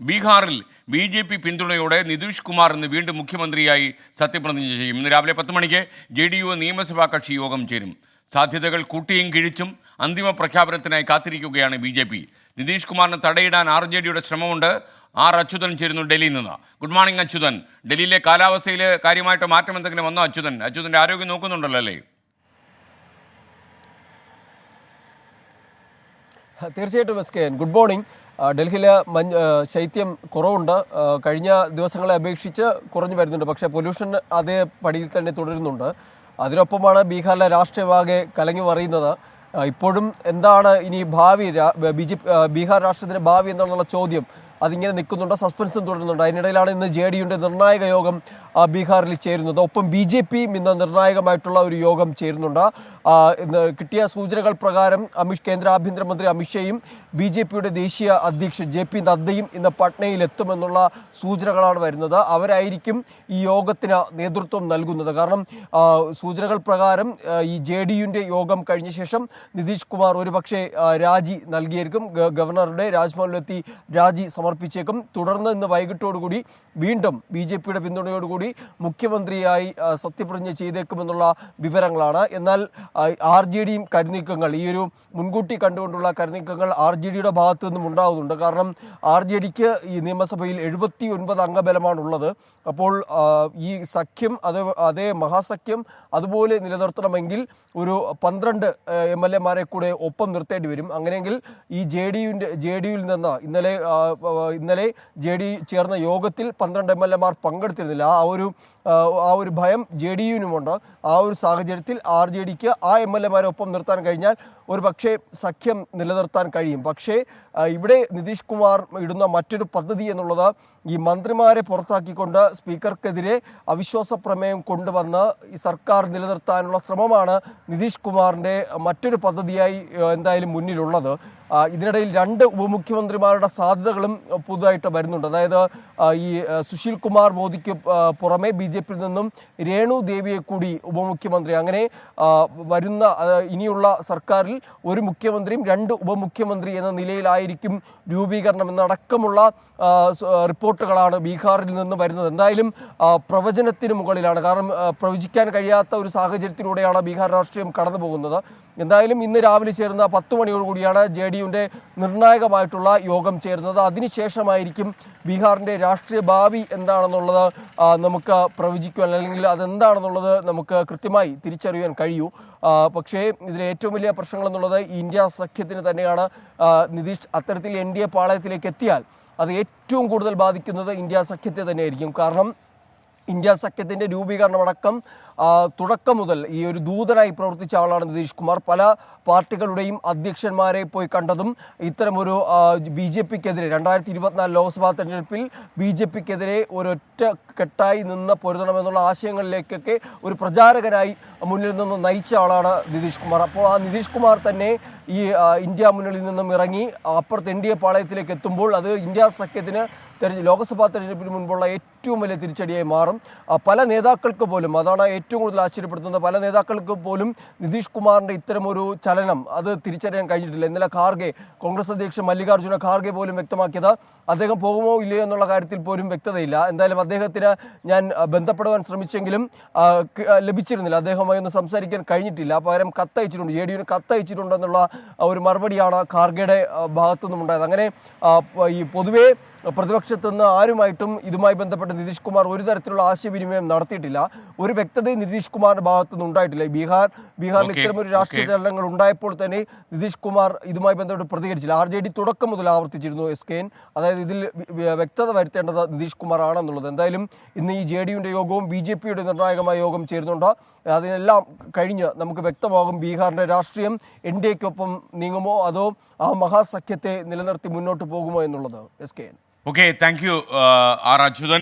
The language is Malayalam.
ബീഹാറിൽ ബി ജെ പി പിന്തുണയോടെ നിതീഷ് കുമാർ ഇന്ന് വീണ്ടും മുഖ്യമന്ത്രിയായി സത്യപ്രതിജ്ഞ ചെയ്യും. ഇന്ന് രാവിലെ പത്ത് മണിക്ക് ജെ ഡി യു നിയമസഭാ കക്ഷി യോഗം ചേരും. സാധ്യതകൾ കൂട്ടിയും കിഴിച്ചും അന്തിമ പ്രഖ്യാപനത്തിനായി കാത്തിരിക്കുകയാണ് ബി ജെ പി. നിതീഷ് കുമാറിനെ തടയിടാൻ ആർ ജെ ഡിയുടെ ശ്രമമുണ്ട്. ആർ അച്യുതൻ ചേരുന്നു ഡൽഹിയിൽ നിന്ന്. Good morning Achuthan. ഡൽഹിയിലെ കാലാവസ്ഥയിൽ കാര്യമായിട്ട് മാറ്റം എന്തെങ്കിലും വന്നോ അച്യുതൻ? അച്യുതന്റെ ആരോഗ്യം നോക്കുന്നുണ്ടല്ലോ അല്ലേ? തീർച്ചയായിട്ടും എസ് കെ ഗുഡ് മോർണിംഗ്. ഡൽഹിയിലെ മഞ്ഞ് ശൈത്യം കുറവുണ്ട്. കഴിഞ്ഞ ദിവസങ്ങളെ അപേക്ഷിച്ച് കുറഞ്ഞു വരുന്നുണ്ട്. പക്ഷേ പൊല്യൂഷൻ അതേ പടിയിൽ തന്നെ തുടരുന്നുണ്ട്. അതിനൊപ്പമാണ് ബീഹാറിലെ രാഷ്ട്രീയമാകെ കലങ്ങി മറിയുന്നത്. ഇപ്പോഴും എന്താണ് ഇനി ഭാവി? ബി ജെ ബീഹാർ രാഷ്ട്രത്തിന്റെ ഭാവി എന്നുള്ള ചോദ്യം അതിങ്ങനെ നിൽക്കുന്നുണ്ട്. സസ്പെൻസും തുടരുന്നുണ്ട്. അതിനിടയിലാണ് ഇന്ന് ജെ ഡി യുടെ നിർണായക യോഗം ബീഹാറിൽ ചേരുന്നത്. ഒപ്പം ബി ജെ പിയും ഇന്ന് നിർണായകമായിട്ടുള്ള ഒരു യോഗം ചേരുന്നുണ്ട്. കിട്ടിയ സൂചനകൾ പ്രകാരം അമിഷ് കേന്ദ്ര ആഭ്യന്തരമന്ത്രി അമിത്ഷയും ബി ജെ പിയുടെ ദേശീയ അധ്യക്ഷൻ ജെ പി നദ്ദയും ഇന്ന് പട്നയിൽ എത്തുമെന്നുള്ള സൂചനകളാണ് വരുന്നത്. അവരായിരിക്കും ഈ യോഗത്തിന് നേതൃത്വം നൽകുന്നത്. കാരണം സൂചനകൾ പ്രകാരം ഈ ജെ ഡി യുവിന്റെ യോഗം കഴിഞ്ഞ ശേഷം നിതീഷ് കുമാർ ഒരുപക്ഷെ രാജി നൽകിയേക്കും. ഗവർണറുടെ രാജ്ഭവനിലെത്തി രാജി സമർപ്പിച്ചേക്കും. തുടർന്ന് ഇന്ന് വൈകിട്ടോടുകൂടി വീണ്ടും ബി ജെ പിയുടെ പിന്തുണയോടുകൂടി മുഖ്യമന്ത്രിയായി സത്യപ്രതിജ്ഞ ചെയ്തേക്കുമെന്നുള്ള വിവരങ്ങളാണ്. എന്നാൽ ആർ ജെ ഡിയും കരുനീക്കങ്ങൾ ഈ ഒരു മുൻകൂട്ടി കണ്ടുകൊണ്ടുള്ള കരുനീക്കങ്ങൾ ആർ ജെ ഡിയുടെ ഭാഗത്തു നിന്നും ഉണ്ടാകുന്നുണ്ട് കാരണം ആർ ജെ ഡിക്ക് ഈ നിയമസഭയിൽ എഴുപത്തി ഒൻപത് അംഗബലമാണുള്ളത്. അപ്പോൾ ഈ സഖ്യം അത് അതേ മഹാസഖ്യം അതുപോലെ നിലനിർത്തണമെങ്കിൽ ഒരു പന്ത്രണ്ട് എം എൽ എമാരെ കൂടെ ഒപ്പം നിർത്തേണ്ടി വരും. അങ്ങനെയെങ്കിൽ ഈ ജെ ഡി യുവിന്റെ ജെ ഡിയിൽ നിന്ന് ഇന്നലെ ഇന്നലെ ജെ ഡി ചേർന്ന യോഗത്തിൽ പന്ത്രണ്ട് എം എൽ എമാർ പങ്കെടുത്തിരുന്നില്ല. ആ ഒരു ആ, ഒരു ഭയം ജെ ഡി യുവിനുമുണ്ട്. ആ ഒരു സാഹചര്യത്തിൽ ആർ ജെ ഡിക്ക് ആ എം എൽ എമാരെ ഒപ്പം നിർത്താൻ കഴിഞ്ഞാൽ ഒരു പക്ഷേ സഖ്യം നിലനിർത്താൻ കഴിയും. പക്ഷേ ഇവിടെ നിതീഷ് കുമാർ ഇടുന്ന മറ്റൊരു പദ്ധതി എന്നുള്ളത് ഈ മന്ത്രിമാരെ പുറത്താക്കിക്കൊണ്ട് സ്പീക്കർക്കെതിരെ അവിശ്വാസ പ്രമേയം കൊണ്ടുവന്ന് ഈ സർക്കാർ നിലനിർത്താനുള്ള ശ്രമമാണ് നിതീഷ് കുമാറിന്റെ മറ്റൊരു പദ്ധതിയായി എന്തായാലും മുന്നിലുള്ളത്. ഇതിനിടയിൽ രണ്ട് ഉപമുഖ്യമന്ത്രിമാരുടെ സാധ്യതകളും പുതുതായിട്ട് വരുന്നുണ്ട്. അതായത് ഈ സുശീൽ കുമാർ മോദിക്ക് പുറമെ ബി ജെ പിയിൽ നിന്നും രേണു ദേവിയെ കൂടി ഉപമുഖ്യമന്ത്രി. അങ്ങനെ വരുന്ന ഇനിയുള്ള സർക്കാരിൽ ഒരു മുഖ്യമന്ത്രിയും രണ്ട് ഉപമുഖ്യമന്ത്രി എന്ന നിലയിലായിരിക്കും രൂപീകരണം എന്നടക്കമുള്ള റിപ്പോർട്ടുകളാണ് ബീഹാറിൽ നിന്ന് വരുന്നത്. എന്തായാലും പ്രവചനത്തിന് മുകളിലാണ്. കാരണം പ്രവചിക്കാൻ കഴിയാത്ത ഒരു സാഹചര്യത്തിലൂടെയാണ് ബീഹാർ രാഷ്ട്രീയം കടന്നു പോകുന്നത് എന്തായാലും ഇന്ന് രാവിലെ ചേർന്ന പത്ത് മണിയോടുകൂടിയാണ് ജെ ഡി യുവിന്റെ നിർണായകമായിട്ടുള്ള യോഗം ചേരുന്നത്. അതിനുശേഷമായിരിക്കും ബീഹാറിന്റെ രാഷ്ട്രീയ ഭാവി എന്താണെന്നുള്ളത് നമുക്ക് പ്രവചിക്കുവാൻ അല്ലെങ്കിൽ അതെന്താണെന്നുള്ളത് നമുക്ക് കൃത്യമായി തിരിച്ചറിയാൻ കഴിയൂ. പക്ഷേ ഇതിലെ ഏറ്റവും വലിയ പ്രശ്നങ്ങൾ എന്നുള്ളത് ഇന്ത്യ സഖ്യത്തിന് തന്നെയാണ്. നിതീഷ് അത്തരത്തിൽ എൻ ഡി എ പാളയത്തിലേക്ക് എത്തിയാൽ അത് ഏറ്റവും കൂടുതൽ ബാധിക്കുന്നത് ഇന്ത്യ സഖ്യത്തെ തന്നെയായിരിക്കും. കാരണം ഇന്ത്യ സഖ്യത്തിന്റെ രൂപീകരണമടക്കം തുടക്കം മുതൽ ഈ ഒരു ദൂതനായി പ്രവർത്തിച്ച ആളാണ് നിതീഷ് കുമാർ. പല പാർട്ടികളുടെയും അധ്യക്ഷന്മാരെ പോയി കണ്ടതും ഇത്തരമൊരു ബി ജെ പിക്കെതിരെ രണ്ടായിരത്തി ഇരുപത്തിനാല് ലോക്സഭാ തെരഞ്ഞെടുപ്പിൽ ബി ജെ പിക്കെതിരെ ഒരൊറ്റ കെട്ടായി നിന്ന് പൊരുതണമെന്നുള്ള ആശയങ്ങളിലേക്കൊക്കെ ഒരു പ്രചാരകനായി മുന്നിൽ നിന്ന് നയിച്ച ആളാണ് നിതീഷ് കുമാർ. അപ്പോൾ ആ നിതീഷ് കുമാർ തന്നെ ഈ ഇന്ത്യ മുന്നണിയിൽ നിന്നും ഇറങ്ങി അപ്പുറത്ത് എൻ ഡി എ പാളയത്തിലേക്ക് എത്തുമ്പോൾ അത് ഇന്ത്യ സഖ്യത്തിന് തെരഞ്ഞെ ലോക്സഭാ തെരഞ്ഞെടുപ്പിന് മുൻപുള്ള ഏറ്റവും വലിയ തിരിച്ചടിയായി മാറും. പല നേതാക്കൾക്ക് പോലും അതാണ് ഏറ്റവും കൂടുതൽ ആശ്ചര്യപ്പെടുത്തുന്നത് പല നേതാക്കൾക്ക് പോലും നിതീഷ് കുമാറിന്റെ ഇത്തരമൊരു ചലനം അത് തിരിച്ചറിയാൻ കഴിഞ്ഞിട്ടില്ല. ഇന്നലെ ഖാർഗെ കോൺഗ്രസ് അധ്യക്ഷൻ മല്ലികാർജുന ഖാർഗെ പോലും വ്യക്തമാക്കിയത് അദ്ദേഹം പോകുമോ ഇല്ലയോ എന്നുള്ള കാര്യത്തിൽ പോലും വ്യക്തതയില്ല. എന്തായാലും അദ്ദേഹത്തിന് ഞാൻ ബന്ധപ്പെടുവാൻ ശ്രമിച്ചെങ്കിലും ലഭിച്ചിരുന്നില്ല. അദ്ദേഹവുമായി ഒന്ന് സംസാരിക്കാൻ കഴിഞ്ഞിട്ടില്ല. പകരം കത്തയച്ചിട്ടുണ്ട്. ജെ ഡി യുവിന് കത്തയച്ചിട്ടുണ്ടെന്നുള്ള ഒരു മറുപടിയാണ് ഖാർഗെയുടെ ഭാഗത്തുനിന്നും ഭാഗത്തു നിന്നുണ്ടായത് അങ്ങനെ ഈ പൊതുവേ പ്രതിപക്ഷത്ത് നിന്ന് ആരുമായിട്ടും ഇതുമായി ബന്ധപ്പെട്ട് നിതീഷ് കുമാർ ഒരു തരത്തിലുള്ള ആശയവിനിമയം നടത്തിയിട്ടില്ല. ഒരു വ്യക്തത നിതീഷ് കുമാറിന്റെ ഭാഗത്തുനിന്ന് ഉണ്ടായിട്ടില്ല. ബീഹാർ ബീഹാറിൽ ഇത്തരം ഒരു രാഷ്ട്രീയ. ചലനങ്ങൾ ഉണ്ടായപ്പോൾ തന്നെ നിതീഷ് കുമാർ ഇതുമായി ബന്ധപ്പെട്ട് പ്രതികരിച്ചില്ല. ആർ ജെ ഡി തുടക്കം മുതൽ ആവർത്തിച്ചിരുന്നു എസ് കെ എൻ. അതായത് ഇതിൽ വ്യക്തത വരുത്തേണ്ടത് നിതീഷ് കുമാർ ആണെന്നുള്ളത്. എന്തായാലും ഇന്ന് ഈ ജെ ഡിയുടെ യോഗവും ബി ജെ പിയുടെ നിർണായകമായ യോഗം ചേരുന്നുണ്ട്. അതിനെല്ലാം കഴിഞ്ഞ് നമുക്ക് വ്യക്തമാകും ബീഹാറിന്റെ രാഷ്ട്രീയം എൻ ഡി എക്കൊപ്പം നീങ്ങുമോ അതോ ആ മഹാസഖ്യത്തെ നിലനിർത്തി മുന്നോട്ട് പോകുമോ എന്നുള്ളത്. S K N. Okay thank you R Achuthan